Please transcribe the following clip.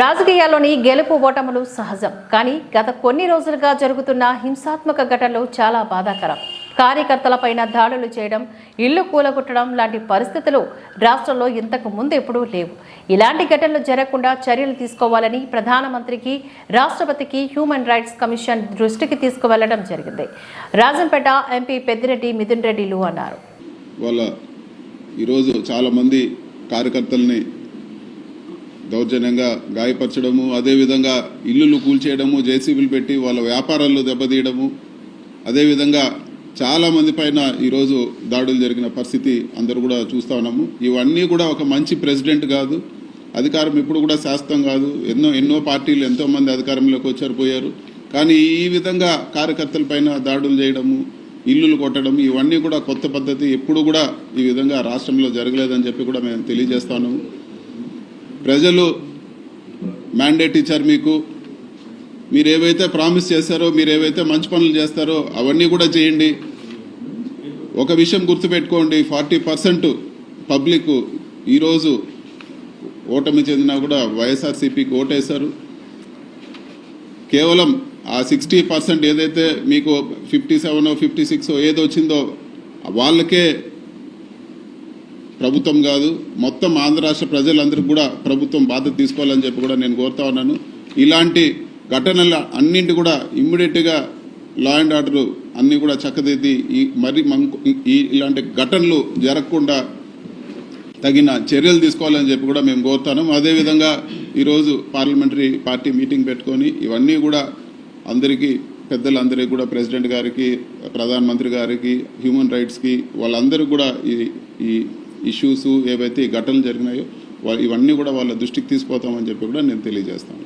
రాజకీయాల్లోని గెలుపు ఓటములు సహజం. కానీ గత కొన్ని రోజులుగా జరుగుతున్న హింసాత్మక ఘటనలు చాలా బాధాకరం. కార్యకర్తలపైన దాడులు చేయడం ఇల్లు కూలగొట్టడం లాంటి పరిస్థితులు రాష్ట్రంలో ఇంతకు ముందు ఎప్పుడూ లేవు. ఇలాంటి ఘటనలు జరగకుండా చర్యలు తీసుకోవాలని ప్రధానమంత్రికి రాష్ట్రపతికి హ్యూమన్ రైట్స్ కమిషన్ దృష్టికి తీసుకువెళ్ళడం జరిగింది. రాజంపేట ఎంపీ పెద్దిరెడ్డి మిథున్ రెడ్డిలు అన్నారు. వాళ్ళ ఈరోజు చాలామంది కార్యకర్తల్ని దౌర్జన్యంగా గాయపరచడము అదేవిధంగా ఇల్లులు కూల్చేయడము జేసీబీలు పెట్టి వాళ్ళ వ్యాపారాలు దెబ్బతీయడము. అదేవిధంగా చాలామంది పైన ఈరోజు దాడులు జరిగిన పరిస్థితి అందరూ కూడా చూస్తా ఉన్నాము. ఇవన్నీ కూడా ఒక మంచి ప్రెసిడెంట్ కాదు. అధికారం ఇప్పుడు కూడా శాశ్వతం కాదు. ఎన్నో ఎన్నో పార్టీలు ఎంతోమంది అధికారంలోకి వచ్చారు పోయారు. కానీ ఈ విధంగా కార్యకర్తల పైన దాడులు చేయడము ఇల్లులు కొట్టడం ఇవన్నీ కూడా కొత్త పద్ధతి. ఎప్పుడు కూడా ఈ విధంగా రాష్ట్రంలో జరగలేదని చెప్పి కూడా మేము తెలియజేస్తాను ప్రజలు మ్యాండేట్ ఇచ్చారు మీకు. మీరు ఏవైతే ప్రామిస్ చేస్తారో మీరు ఏవైతే మంచి పనులు చేస్తారో అవన్నీ కూడా చేయండి. ఒక విషయం గుర్తుపెట్టుకోండి ఫార్టీ పర్సెంట్ పబ్లిక్ ఈరోజు ఓటమి చెందినా కూడా వైఎస్ఆర్సీపీకి ఓటేశారు. కేవలం ఆ సిక్స్టీ పర్సెంట్ ఏదైతే మీకు ఫిఫ్టీ సెవెన్ ఫిఫ్టీ సిక్స్ ఏదో వచ్చిందో వాళ్ళకే ప్రభుత్వం కాదు మొత్తం ఆంధ్ర రాష్ట్ర ప్రజలందరికీ కూడా ప్రభుత్వం బాధ్యత తీసుకోవాలని చెప్పి కూడా నేను కోరుతా ఉన్నాను. ఇలాంటి ఘటనల అన్నింటి కూడా ఇమ్మీడియట్గా లా అండ్ ఆర్డర్ అన్నీ కూడా చక్కదిద్ది ఈ మరి ఈ ఇలాంటి ఘటనలు జరగకుండా తగిన చర్యలు తీసుకోవాలని చెప్పి కూడా మేము కోరుతాను. అదేవిధంగా ఈరోజు పార్లమెంటరీ పార్టీ మీటింగ్ పెట్టుకొని ఇవన్నీ కూడా అందరికీ పెద్దలందరికీ కూడా ప్రెసిడెంట్ గారికి ప్రధానమంత్రి గారికి హ్యూమన్ రైట్స్కి వాళ్ళందరూ కూడా ఈ ఈ ఇష్యూస్ ఏవైతే ఈ ఘటనలు జరిగినాయో ఇవన్నీ కూడా వాళ్ళ దృష్టికి తీసుకుపోతామని చెప్పి కూడా నేను తెలియజేస్తాను.